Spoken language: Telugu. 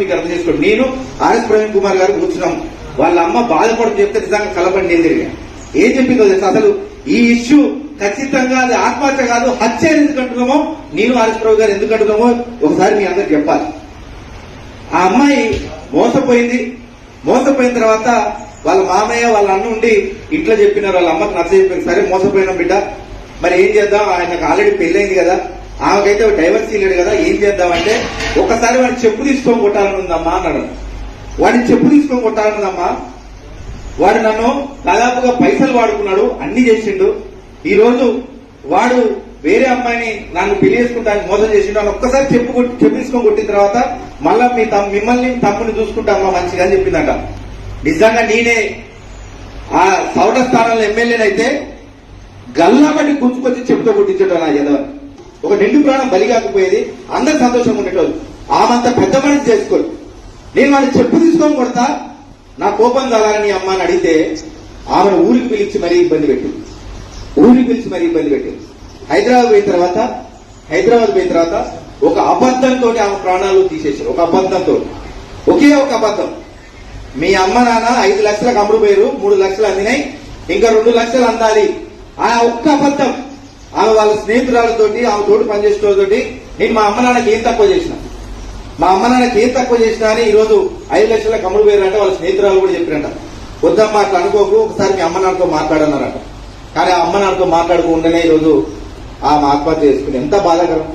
మీకు అర్థం చేసుకోండి. నేను ఆర్ఎస్ ప్రవీణ్ కుమార్ గారు కూర్చున్నాం. వాళ్ళ అమ్మ బాధపడుతూ చెప్తే నిజంగా కలపండి నేను తిరిగా ఏం చెప్పిందో తెలుసు? అసలు ఈ ఇష్యూ ఖచ్చితంగా అది ఆత్మహత్య కాదు హత్య ఎందుకు అంటున్నామో నేను ఆర్ఎస్ ప్రభు గారు ఎందుకు అంటున్నామో ఒకసారి మీ అందరికి చెప్పాలి. ఆ అమ్మాయి మోసపోయింది. మోసపోయిన తర్వాత వాళ్ళ మామయ్య వాళ్ళ అన్న ఉండి ఇంట్లో చెప్పినారు వాళ్ళ అమ్మకి నచ్చ చెప్పారు సరే మోసపోయినాం బిడ్డ. మరి ఏం చేద్దాం? ఆయనకు ఆల్రెడీ పెళ్ళైంది కదా. ఆమెకైతే డైవర్స్ లేడు కదా ఏం చేద్దామంటే ఒకసారి వాడిని చెప్పు తీసుకొని కొట్టాలని ఉందమ్మా అన్నాడు వాడిని చెప్పు తీసుకొని కొట్టాలని ఉందమ్మా వాడు నన్ను దాదాపుగా పైసలు వాడుకున్నాడు అన్ని చేసిండు. ఈ రోజు వాడు వేరే అమ్మాయిని నన్ను పెళ్ళి చేసుకుంటానికి మోసం చేసిండు అని ఒక్కసారి చెప్పు చెప్పించుకొని చెప్పు కొట్టిన తర్వాత మళ్ళా మీ తమ్ మిమ్మల్ని తమ్ముని చూసుకుంటామా మంచిగా అని చెప్పిందంట. నిజంగా నేనే ఆ సౌర స్థానంలో ఎమ్మెల్యేనైతే గల్లాబడి గుంజుకొచ్చి చెప్తూ కొట్టించడం నా ఎదవ ఒక నిండు ప్రాణం బలి కాకపోయేది అందరు సంతోషంగా ఉండేటోళ్ళు. ఆమంత పెద్ద మనిషి చేసుకోరు. నేను వాళ్ళని చెప్పు తీసుకొని కొడతా నా కోపం కాలని నీ అమ్మ అని అడిగితే ఆమెను ఊరికి పిలిచి మరీ ఇబ్బంది పెట్టింది. ఊరికి పిలిచి మరీ ఇబ్బంది పెట్టి హైదరాబాద్ పోయిన తర్వాత హైదరాబాద్ పోయిన తర్వాత ఒక అబద్ధంతో ఆమె ప్రాణాలు తీసేశారు. ఒక అబద్ధంతో. ఒకే ఒక అబద్ధం. మీ అమ్మ నాన్న ఐదు లక్షలకు అమ్ముడు పోయారు మూడు లక్షలు అందినాయి ఇంకా రెండు లక్షలు అందాలి. ఆ ఒక్క అబద్ధం. వాళ్ళ స్నేహితురాలతోటి ఆమె తోటి పనిచేసేటోటి నేను మా అమ్మ నాన్నకి ఏం తక్కువ చేసిన. మా అమ్మ నాన్నకి ఏం తక్కువ చేసినా అని ఈరోజు ఐదు లక్షల అమ్ముడు పోయారంట వాళ్ళ స్నేహితురాలు కూడా చెప్పారంట. వద్దమ్మా అట్లా అనుకోకు ఒకసారి మీ అమ్మ నాన్నతో మాట్లాడన్నారంట. కానీ ఆ అమ్మ నాన్నతో మాట్లాడుకుంటేనే ఈ రోజు ఆమె ఆత్మహత్య చేసుకుని ఎంత బాధాకరం.